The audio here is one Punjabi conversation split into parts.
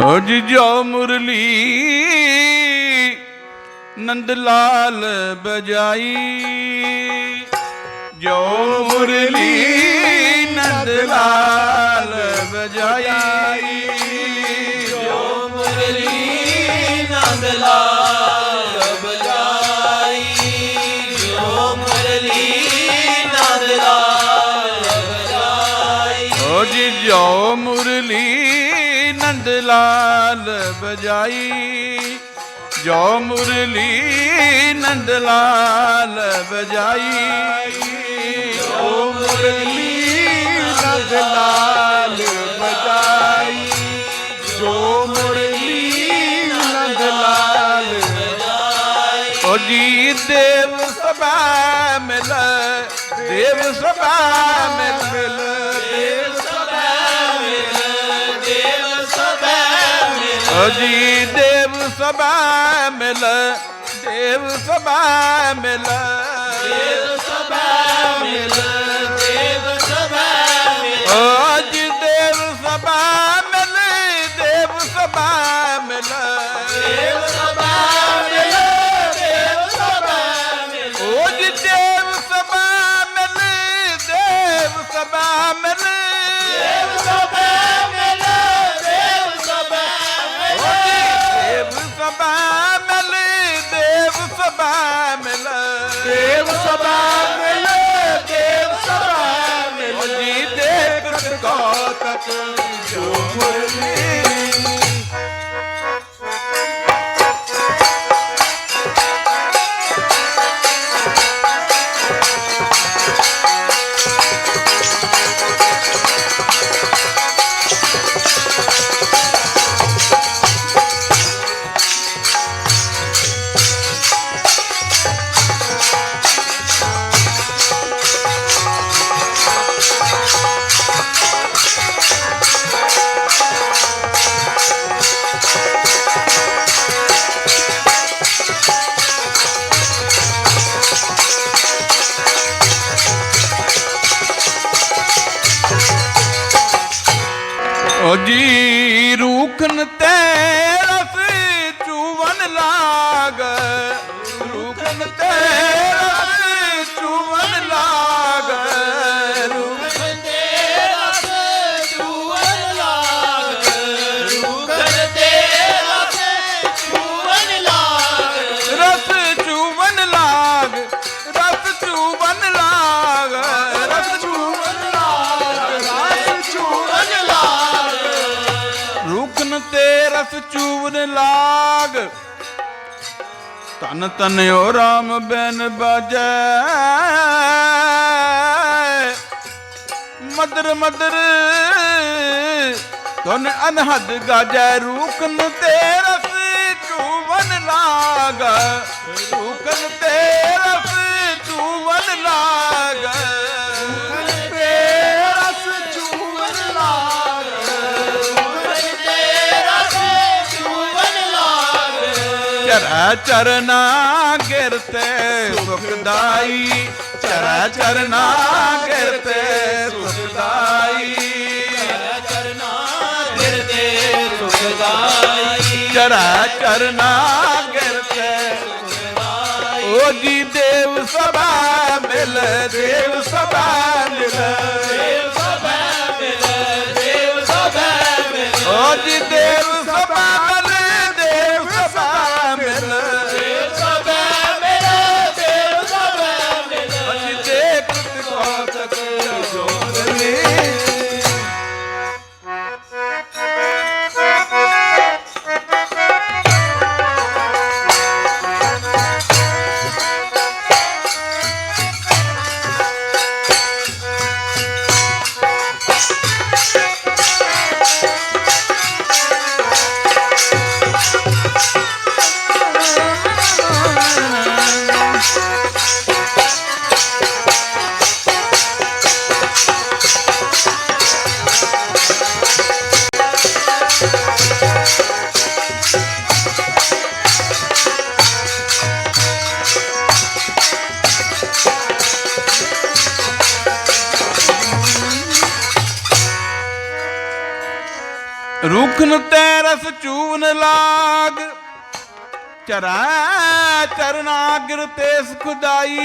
ਅਜ ਜੋ ਮੁਰਲੀ ਨੰਦ ਲਾਲ ਬਜਾਈ। ਜੋ ਮੁਰਲੀ ਨੰਦ ਲਾਲ ਬਜਾਈ। ਜੋ ਮੁਰਲੀ ਨੰਦ ਲਾਲ ਬਜਾਈ। ਜੋ ਮੁਰਲੀ ਨੰਦ ਲਾਲ ਬਜਾਈ। ਅਜ ਜੋ ਮੁਰਲੀ ਨੰਦ ਲਾਲ ਬਜਾਈ ਜੋ ਮੁਰਲੀ ਨੰਦ ਲਾਲ ਬਜਾਈ ਜੋ ਮੁਰਲੀ ਨੰਦ ਲਾਲ ਬਜਾਈ ਜੋ ਮੁਰਲੀ ਨੰਦ ਲਾਲ ਓ ਜੀ ਦੇਵ ਸਭਾ ਮਿਲ, ਦੇਵ ਸਭਾ ਮਿਲ, ਦੇਵ ਜੀ ਦੇਵ ਸਭਾ ਮਿਲ ਦੇਵ ਸਭਾ ਮਿਲ। ਦੇਵ ਸਭੈ ਮਿਲ ਦੇਵ ਸਭਾ ਮਿਲ। ਦੇਵ ਸਭਾ ਮਿਲ ਦੇਵ ਸਭਾ ਮਿਲ। ਓ ਜੀ ਦੇਖ ਕੋ ਤਕ ਜੋ ਮੁਰਲੀ ਓ ਜੀ ਰੂਖਨ ਤੇ ਰਸ ਚੂਵਨ ਲਾਗ। ਰੂਖਨ ਤੇ ਰਸ ਚੂਵਨ ਲਾਗ। ਤਨ ਤਨ ਓ ਰਾਮ ਬੈਨ ਬਾਜੈ। ਮਦਰ ਮਦਰ ਤੁਨ ਅਨਹਦ ਗਾਜੈ ਰੂਖਨ ਤੇ ਰਸ ਚੂਵਨ ਲਾਗ। ਰੂਖਨ ਤੇ ਰਸ ਚੂਵਨ ਲਾਗ। ਚਰੈ ਚਰਨਾ ਗਿਰਤੇ ਸੁਖਦਾਈ। ਚਰੈ ਚਰਨਾ ਗਿਰਤੇ ਸੁਖਦਾਈ। ਚਰਨਾ ਗਿਰਦੇ ਸੁਖਦਾਈ। ਚਰੈ ਚਰਨਾ ਗਿਰਤੇ ਓ ਜੀ ਦੇਵ ਸਭਾ ਮਿਲ ਦੇਵ ਸਭਾ ਮਿਲ। ਦੇਵ ਰੁਖਨ ਤੈ ਰਸ ਚੂਨ ਲਾਗ। ਚਰਾ ਚਰਨਾਗਰ ਤੇਸ ਖੁਦਾਈ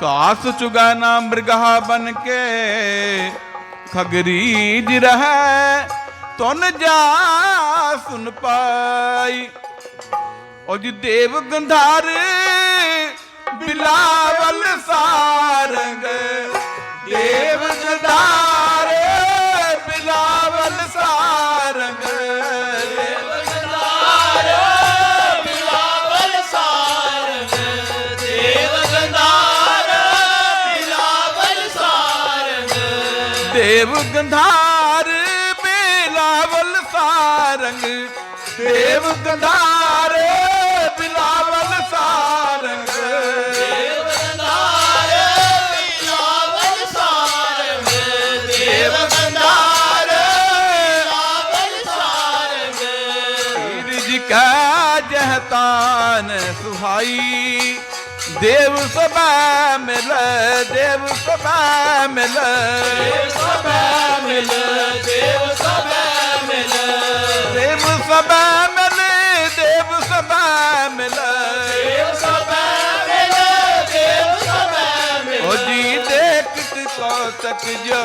ਕਾਸ ਚੁਗਾਨਾ ਮ੍ਰਿਗਹਾ ਬਨ ਕੇ, ਖਗਰੀ ਜਿ ਰਹੈ ਤੁਨ ਜਾ ਸੁਨ ਪਾਈ। ਉਹ ਜੀ ਦੇਵ ਗੰਧਾਰ ਬਿਲਾਵਲ ਸਾਰੰਗ, ਦੇਵ ਗੰਧਾਰ ਦੇਵ ਗੰਧਾਰ ਬਿਲਾਵਲ ਸਾਰੰਗ ਦੇਵ ਗੰਧਾਰ ਬਿਲਾਵਲ ਸਾਰੰਗ ਦੇਵ ਗੰਧਾਰ ਬਿਲਾਵਲ ਸਾਰੰਗ ਦੇਵ ਗੰਧਾਰ ਬਿਲਾਵਲ ਸਾਰੰਗ ਪੀਰ ਜੀ ਕਾ ਜਹਤਾਨ ਸੁਹਾਈ। ਦੇਵ ਸਭਾ ਮਿਲ ਦੇਵ ਸਭਾ ਮਿਲ। ਦੇਵ ਸਭੈ ਮਿਲ ਦੇਵ ਸਭੈ ਮਿਲ। ਦੇਵ ਸਭਾ ਮਿਲ ਦੇਵ ਸਭਾ ਮਿਲ। ਦੇਵ ਸਭੈ ਮਿਲ ਦੇਵ ਸਭੈ ਮਿਲ। ਓ ਜੀ ਦੇਖ ਕੋ ਤੱਕ ਜੋ